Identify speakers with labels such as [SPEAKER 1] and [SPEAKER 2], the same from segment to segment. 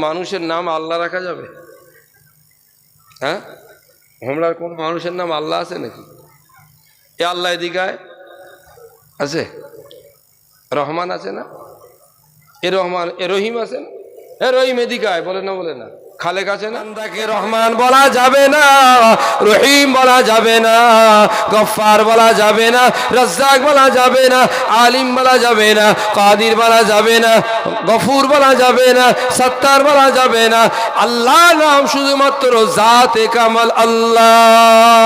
[SPEAKER 1] মানুষের নাম আল্লাহ রাখা যাবে? হ্যাঁ? হোমরার কোন মানুষের নাম আল্লাহ আছে নাকি? এ আল্লাহ এদিকায় আছে? রহমান আছে না? এ রহমান, এ রহিম আছে না? এ রহিম এদিকায়, বলে না বলে না। খালেক আছে না? তাকে রহমান বলা যাবে না, রহিম বলা যাবে না গফার বলা যাবে না, রাজ্জাক বলা যাবে না, আলিম বলা যাবে না, কাদির বলা যাবে না, গফুর বলা যাবে না, সত্তার বলা যাবে না। আল্লাহ নাম শুধুমাত্র জাতে কামাল আল্লাহ।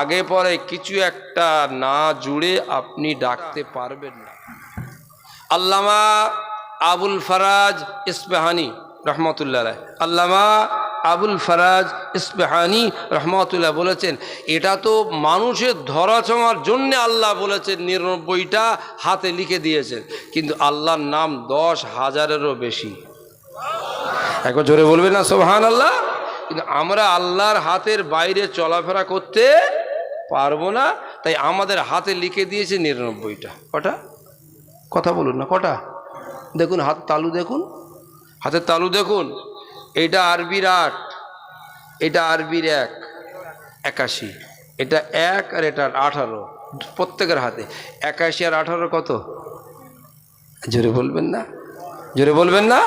[SPEAKER 1] আগে পরে কিছু একটা না জুড়ে আপনি ডাকতে পারবেন না। আল্লামা আবুল ফরাজ ইসবেহানি রহমতুল্লাহ আলাইহ। আল্লামা আবুল ফরাজ ইসবেহানি রহমতুল্লাহ বলেছেন, এটা তো মানুষের ধরাছোঁয়ার জন্যে আল্লাহ বলেছেন, নিরানব্বইটা হাতে লিখে দিয়েছেন, কিন্তু আল্লাহর নাম দশ হাজারেরও বেশি। একবার জোরে বলবে না সোহান আল্লাহ কিন্তু আমরা আল্লাহর হাতের বাইরে চলাফেরা করতে পারব না, তাই আমাদের হাতে লিখে দিয়েছে নিরানব্বইটা। কটা? কথা বলুন না, কটা? দেখুন হাত তালু দেখুন হাতের তালু দেখুন এটা আরবির আট এটা আরবির এক একাশি এটা এক আর এটা আঠারো প্রত্যেকের হাতে একাশি আর আঠারো কত জোরে বলবেন না জোরে বলবেন না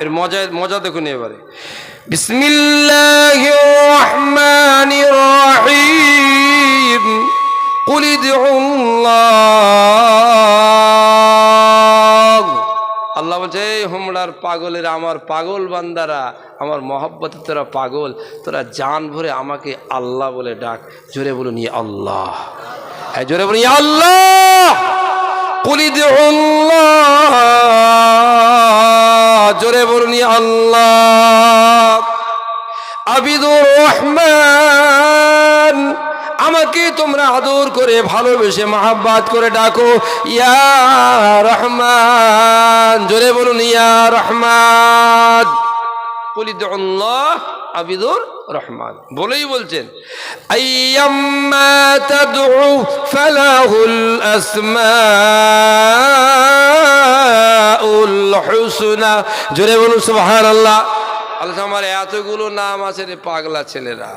[SPEAKER 1] এর মজা মজা দেখুন এবারে বিসমিল্লাহ রহমান রহিম قل ادعوا الله বলছে এই হোমড়ার পাগলের, আমার পাগল বান্দারা, আমার মহব্বতে তোরা পাগল, তোরা জান ভরে আমাকে আল্লাহ বলে ডাক। জোরে বলুন ইয়ে আল্লাহ। হ্যাঁ জোরে বলুন ইয়ে আল্লাহ। জোরে বলুন আল্লাহ। আবিদুর রহমান। আমাকে তোমরা আদর করে ভালোবেসে মাহাব্বাত করে ডাকো। ইয়া রহমান। জোরে বলুন, ইয়া রহমান। আবিদুর রহমান। বলেই বলছেন, আইয়াম্মা জোরে বলুন, সুবহানাল্লাহ। আল্লাহ আমার এতগুলো নাম আছে রে পাগলা ছেলেরা।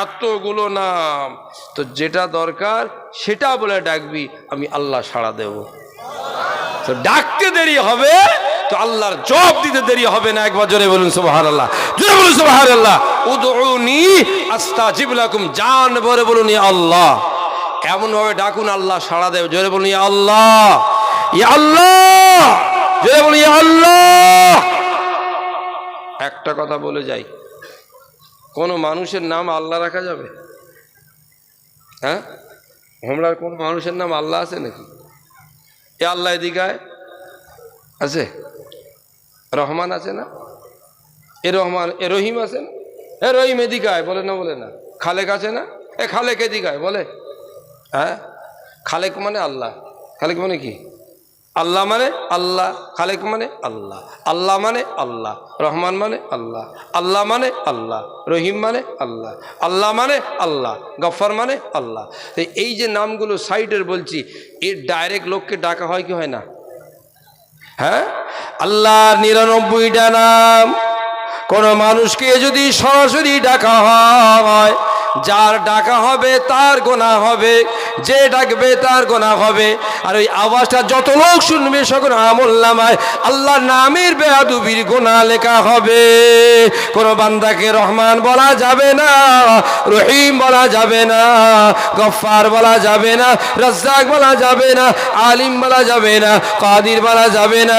[SPEAKER 1] এতগুলো নাম। তো যেটা দরকার, সেটা বলে ডাকবি, আমি আল্লাহ সাড়া দেব। তো ডাকতে দেরি হবে, তো আল্লাহর জবাব দিতে দেরি হবে না, একবার জোরে বলুন সুবাহার আল্লাহ জোরে বলুন সুবাহার আল্লাহ উদউনি আস্তাজিব লাকুম, জান ভরে বলুন আল্লাহ। এমন ভাবে ডাকুন, আল্লাহ সাড়া দেবে। জোরে বলুন, ইয়া আল্লাহ। ইয়া আল্লাহ। জোরে বলুন, ইয়া আল্লাহ। একটা কথা বলে যাই। কোনো মানুষের নাম আল্লাহ রাখা যাবে? হ্যাঁ? হোমলার কোন মানুষের নাম আল্লাহ আছে নাকি? এ আল্লাহ এদিকায় আছে? রহমান আছে না? এ রহমান, এ রহিম আছে না? এ রহিম এদিকায় বলে না বলে না। খালেক আছে না? এ খালেক এদিকায় বলে। হ্যাঁ? খালেক মানে আল্লাহ। খালেক মানে কি? আল্লাহ মানে আল্লাহ, খালেক মানে আল্লাহ আল্লাহ মানে আল্লাহ, রহমান মানে আল্লাহ আল্লাহ মানে আল্লাহ, রহিম মানে আল্লাহ আল্লাহ মানে আল্লাহ, গফর মানে আল্লাহ। এই যে নামগুলো সাইডের বলছি, এর ডাইরেক্ট লোককে ডাকা হয় কি হয় না? হ্যাঁ? আল্লাহ নিরানব্বইটা নাম। কোনো মানুষকে যদি সরাসরি ডাকা হয়, যার ডাকা হবে তার গোনা হবে। যে ডাকবে তার গোনা হবে। আর ওই আওয়াজটা যত লোক শুনবে সকল আমল নামায় আল্লাহ নামের বেয়াদুবির গোনা লেখা হবে। কোনো বান্দাকে রহমান বলা যাবে না, রহিম বলা যাবে না গফার বলা যাবে না, রাজ্জাক বলা যাবে না, আলিম বলা যাবে না, কাদির বলা যাবে না,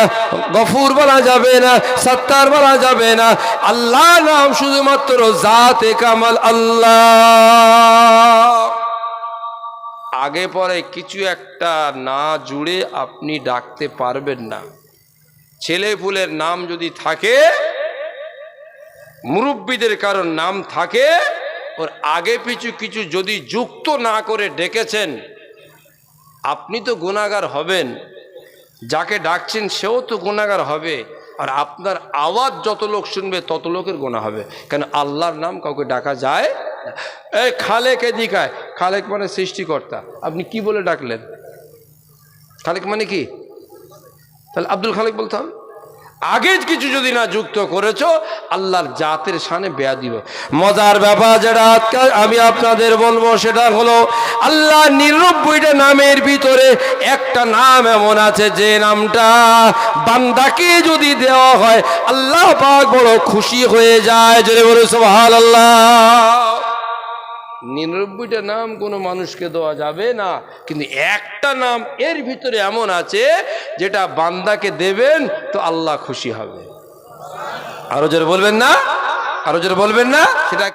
[SPEAKER 1] গফুর বলা যাবে না, সত্তার বলা যাবে না। আল্লাহ নাম শুধুমাত্র জাতে কামাল আল্লাহ। আগে পরে কিছু একটা না জুড়ে আপনি ডাকতে পারবেন না। ছেলে ফুলের নাম যদি থাকে, মুরব্বীদের কারণ নাম থাকে, ওর আগে পিছু কিছু যদি যুক্ত না করে ডেকেছেন, আপনি তো গুণাগার হবেন। যাকে ডাকছেন, সেও তো গুণাগার হবে। আর আপনার আওয়াজ যত লোক শুনবে, তত লোকের গোনা হবে। কেন আল্লাহর নাম কাউকে ডাকা যায়। এই খালেক এদিকায় খালেক মানে সৃষ্টিকর্তা। আপনি কি বলে ডাকলেন? খালেক মানে কি? তাহলে আব্দুল খালেক বলতে হবে। আগে কিছু যদি না যুক্ত করেছ, আল্লাহর জাতের সানে বেয়া দিব। মজার ব্যাপার যেটা আমি আপনাদের বলব, সেটা হলো আল্লাহ নিরানব্বইটা নামের ভিতরে একটা নাম এমন আছে, যে নামটা বান্দাকে যদি দেওয়া হয়, আল্লাহ পাক বড় খুশি হয়ে যায়। জোরে বলে সোহাল আল্লাহ নিরানব্বইটা নাম কোনো মানুষকে দেওয়া যাবে না। কিন্তু একটা নাম এর ভিতরে এমন আছে, যেটা বান্দাকে দেবেন তো আল্লাহ খুশি হবে। আরও জোরে বলবেন না? আরও জোরে বলবেন না? সেটা